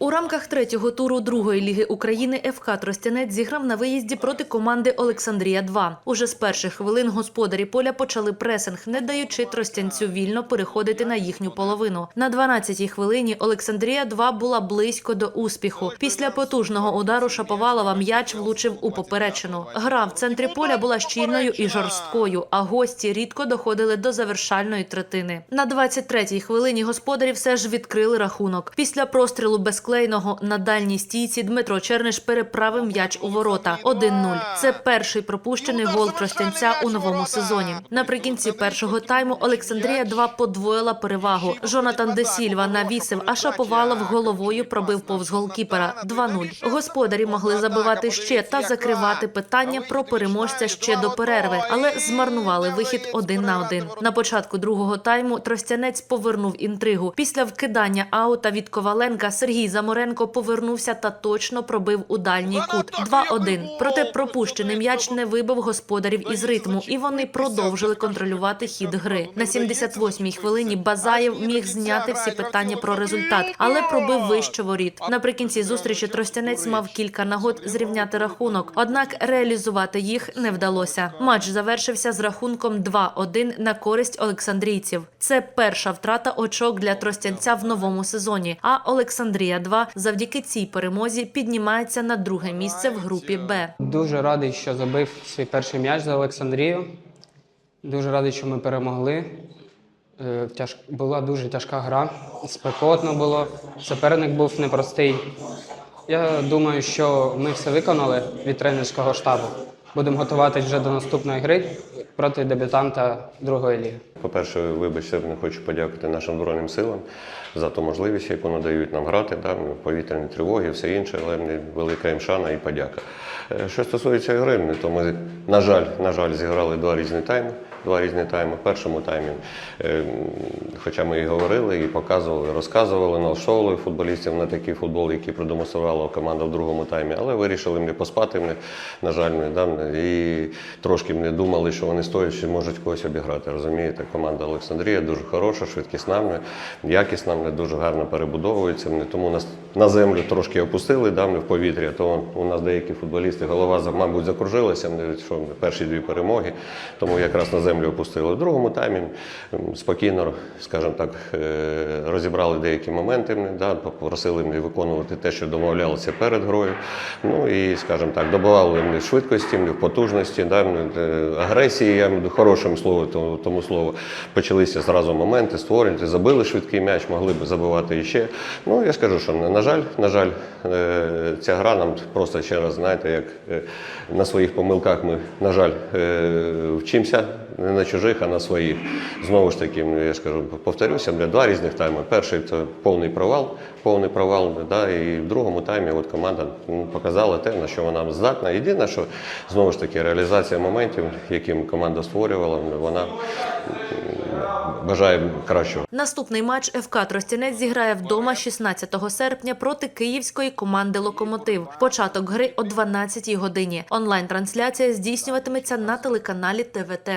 У рамках третього туру другої ліги України ФК Тростянець зіграв на виїзді проти команди Олександрія 2 Уже з перших хвилин господарі поля почали пресинг, не даючи Тростянцю вільно переходити на їхню половину. На 12-й хвилині Олександрія 2 була близько до успіху. Після потужного удару Шаповалова м'яч влучив у поперечину. Гра в центрі поля була щільною і жорсткою, а гості рідко доходили до завершальної третини. На 23-й хвилині господарі все ж відкрили рахунок. Після прострілу безклейного на дальній стійці Дмитро Черниш переправив м'яч у ворота 1-0. Це перший пропущений гол Тростянця у новому сезоні. Наприкінці першого тайму Олександрія 2 подвоїла перевагу. Жонатан Де Сільва навісив, а Шаповалов головою пробив повз голкіпера 2-0. Господарі могли забивати ще та закривати питання про переможця ще до перерви, але змарнували вихід один на один. На початку другого тайму Тростянець повернув інтригу. Після вкидання аута від Коваленка Сергій Заморенко повернувся та точно пробив у дальній кут 2-1. Проте пропущений м'яч не вибив господарів із ритму, і вони продовжили контролювати хід гри. На 78-й хвилині Базаєв міг зняти всі питання про результат, але пробив вище воріт. Наприкінці зустрічі Тростянець мав кілька нагод зрівняти рахунок, однак реалізувати їх не вдалося. Матч завершився з рахунком 2-1 на користь олександрійців. Це перша втрата очок для Тростянця в новому сезоні. А Олександрія 2 завдяки цій перемозі піднімається на друге місце в групі Б. Дуже радий, що забив свій перший м'яч за Олександрію. Дуже радий, що ми перемогли. Е. Була дуже тяжка гра, спекотно було. Суперник був непростий. Я думаю, що ми все виконали від тренерського штабу. Будемо готуватись вже до наступної гри проти дебютанта другої ліги. По-перше, вибачте, не хочу подякувати нашим Збройним силам за ту можливість, яку надають нам грати, да, повітряні тривоги, все інше, але велика їм шана і подяка. Е, Що стосується гри, то ми, на жаль, на жаль, зіграли два різні тайми. Два різні тайми. В першому таймі, е, хоча ми і говорили, і показували, розказували, налаштовували футболістів на такий футбол, який продемонструвала команда в другому таймі, але вирішили не поспати, ми, на жаль, ми, да, і трошки не думали, що вони стоять, що можуть когось обіграти. Розумієте, команда Олександрія дуже хороша, швидкісна, ми, якісна, дуже гарно перебудовується. Ми, тому нас на землю трошки опустили да, ми в повітря, то у нас деякі футболісти, голова, мабуть, закружилася, що перші дві перемоги, тому якраз на землю опустили. В другому таймі спокійно, скажімо так, е, розібрали деякі моменти, да, попросили мене виконувати те, що домовлялися перед грою. Ну і, скажімо так, добували мене в швидкості, в потужності, да, е, агресії, я хорошим словом, тому, слову, почалися зразу моменти створювати, забили швидкий м'яч, могли б забивати іще. Ну, я скажу, що на жаль, на жаль, е, ця гра нам просто ще раз, знаєте, як на своїх помилках ми, на жаль, вчимося не на чужих, а на своїх. Знову ж таки, ну, я ж кажу, повторюся, бля, два різних тайми. Перший це повний провал, повний провал, да, і в другому таймі от команда ну, показала те, на що вона здатна. Єдине, що знову ж таки реалізація моментів, які команда створювала, вона бажає кращого. Наступний матч ФК Тростянець зіграє вдома 16 серпня проти київської команди Локомотив. Початок гри о 12 годині. Онлайн-трансляція здійснюватиметься на телеканалі ТВТ.